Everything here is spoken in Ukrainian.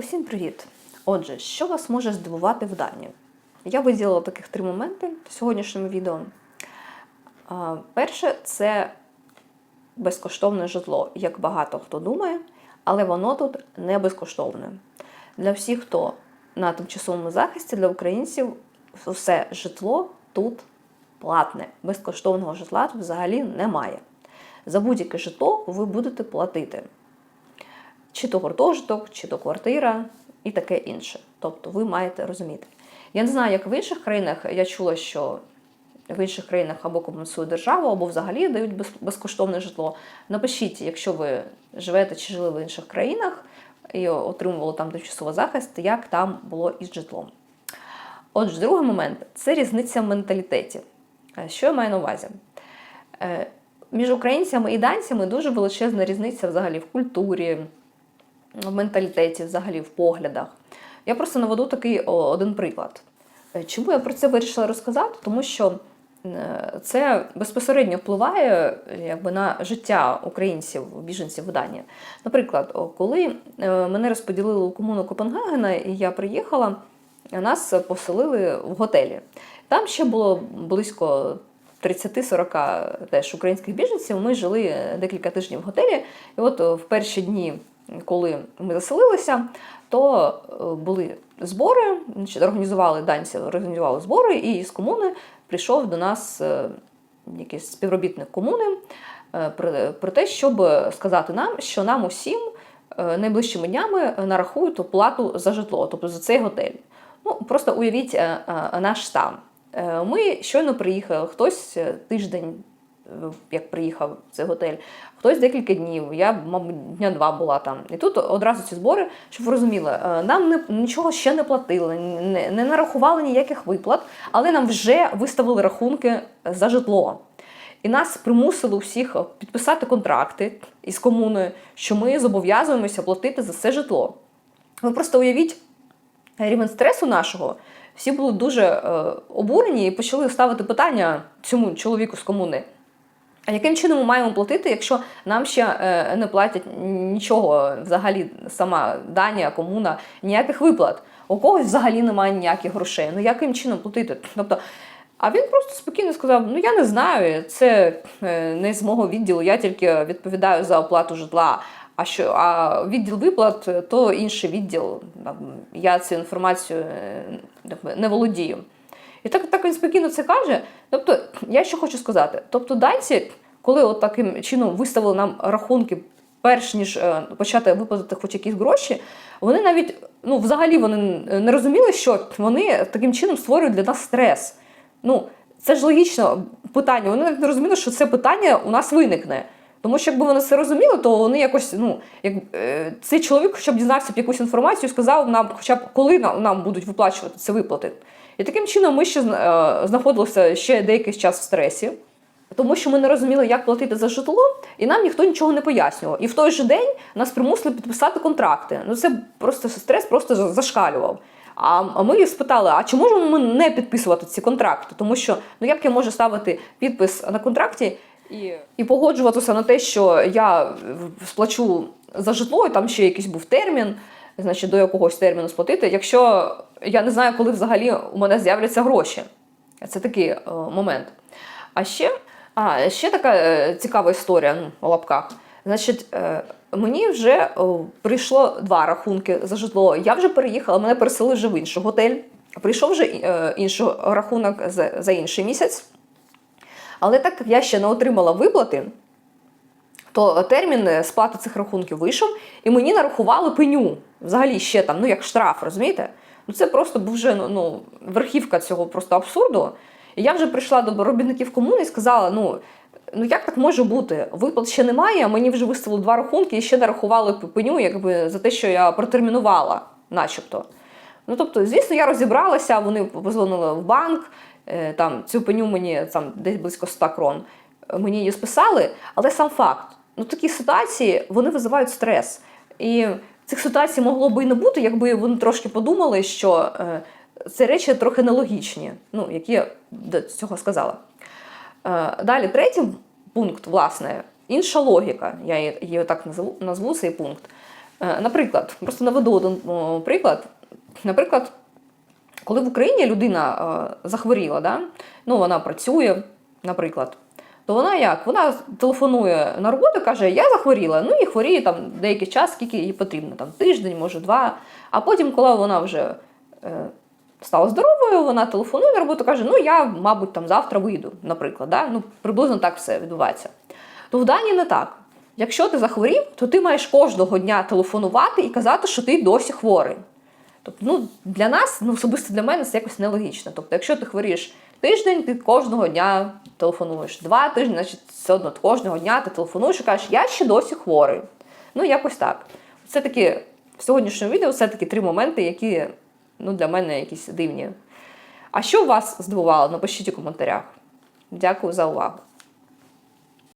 Усім привіт! Отже, що вас може здивувати в Данії? Я виділила таких три моменти в сьогоднішньому відео. Перше це безкоштовне житло, як багато хто думає, але воно тут не безкоштовне. Для всіх, хто на тимчасовому захисті, для українців, все житло тут платне. Безкоштовного житла тут взагалі немає. За будь-яке житло ви будете платити чи то гуртожиток, чи то квартира і таке інше. Тобто ви маєте розуміти. Я не знаю, як в інших країнах. Я чула, що в інших країнах або компенсує держава, або взагалі дають безкоштовне житло. Напишіть, якщо ви живете чи жили в інших країнах і отримували там тимчасовий захист, як там було із житлом. Отже, другий момент це різниця в менталітеті. Е, Що я маю на увазі? Е, Між українцями і данцями дуже величезна різниця взагалі в культурі, в менталітеті, взагалі в поглядах. Я просто наведу такий один приклад. Е, Чому я про це вирішила розказати? Тому що е, це безпосередньо впливає якби, на життя українців, біженців в Данії. Наприклад, коли е, мене розподілили у комуну Копенгагена, і я приїхала, нас поселили в готелі. Там ще було близько 30-40 теж українських біженців. Ми жили декілька тижнів в готелі. І от в перші дні, коли ми заселилися, то е, були збори, організували данці, організували збори, і з комуни прийшов до нас е, якийсь співробітник комуни е, про, те, щоб сказати нам, що нам усім найближчими днями нарахують оплату за житло, тобто за цей готель. Ну, просто уявіть наш стан. Ми щойно приїхали, хтось тиждень, як приїхав в цей готель, хтось декілька днів. Я, мабуть, дня два була там. І тут одразу ці збори, щоб ви розуміли, е, нам не, нічого ще не платили, не, не нарахували ніяких виплат, але нам вже виставили рахунки за житло. І нас примусили всіх підписати контракти із комуною, що ми зобов'язуємося платити за це житло. Ви просто уявіть рівень стресу нашого. Всі були дуже е, обурені і почали ставити питання цьому чоловіку з комуни. А яким чином ми маємо платити, якщо нам ще е, не платять нічого взагалі сама Данія, комуна, ніяких виплат? У когось взагалі немає ніяких грошей. Ну яким чином платити? Тобто, а він просто спокійно сказав: ну я не знаю, це е, не з мого відділу, я тільки відповідаю за оплату житла. А що а відділ виплат то інший відділ. Я цю інформацію е, не володію. І так, так він спокійно це каже. Тобто, я що хочу сказати: тобто, данці, коли от таким чином виставили нам рахунки, перш ніж е, почати виплатити хоч якісь гроші, вони навіть ну, взагалі вони не розуміли, що вони таким чином створюють для нас стрес. Ну, це ж логічно питання. Вони навіть не розуміли, що це питання у нас виникне. Тому що якби вони це розуміли, то вони якось, ну, як е, цей чоловік, щоб дізнався б якусь інформацію, сказав нам, хоча б коли нам, нам будуть виплачувати ці виплати. І таким чином ми ще е, знаходилися ще деякий час в стресі, тому що ми не розуміли, як платити за житло, і нам ніхто нічого не пояснював. І в той же день нас примусили підписати контракти. Ну це просто стрес просто за- зашкалював. А а ми спитали: а чи можемо ми не підписувати ці контракти? Тому що ну як я можу ставити підпис на контракті і, і погоджуватися на те, що я сплачу за житло, і там ще якийсь був термін, значить, до якогось терміну сплатити, якщо я не знаю, коли взагалі у мене з'являться гроші. Це такий е, момент. А ще, а, ще така е, цікава історія ну, у лапках. Значить, е, мені вже прийшло два рахунки за житло. Я вже переїхала, мене переселили вже в інший готель. Прийшов вже інший рахунок за, за інший місяць. Але так як я ще не отримала виплати, то термін е, сплати цих рахунків вийшов, і мені нарахували пеню. Взагалі ще там, ну як штраф, розумієте? Ну це просто був вже ну, ну, верхівка цього просто абсурду. І я вже прийшла до робітників комуни і сказала: ну, ну як так може бути? Виплат ще немає, а мені вже виставили два рахунки і ще нарахували пеню, якби за те, що я протермінувала, начебто. Ну, тобто, звісно, я розібралася, вони позвонили в банк, е, там цю пеню мені там десь близько 100 крон. е, Мені її списали, але сам факт. Ну, такі ситуації вони визивають стрес. І цих ситуацій могло би і не бути, якби вони трошки подумали, що е, ці речі трохи нелогічні, ну, які я до цього сказала. Е, далі, третій пункт, власне, інша логіка. Я її, так назву, назву цей пункт. Е, Наприклад, просто наведу один приклад. Наприклад, коли в Україні людина е, захворіла, да? ну вона працює, наприклад, то вона як? Вона телефонує на роботу, каже, я захворіла, ну і хворіє там деякий час, скільки їй потрібно, там тиждень, може два. А потім, коли вона вже е, стала здоровою, вона телефонує на роботу, каже, ну я, мабуть, там завтра вийду, наприклад. Да? Ну, приблизно так все відбувається. То в Данії не так. Якщо ти захворів, то ти маєш кожного дня телефонувати і казати, що ти досі хворий. Тобто, ну, для нас, ну особисто для мене, це якось нелогічно. Тобто, якщо ти хворієш тиждень, ти кожного дня телефонуєш. Два тижні, значить, все одно кожного дня ти телефонуєш і кажеш, я ще досі хворий. Ну, якось так. Це таки в сьогоднішньому відео все таки три моменти, які ну, для мене якісь дивні. А що вас здивувало? Напишіть у коментарях. Дякую за увагу.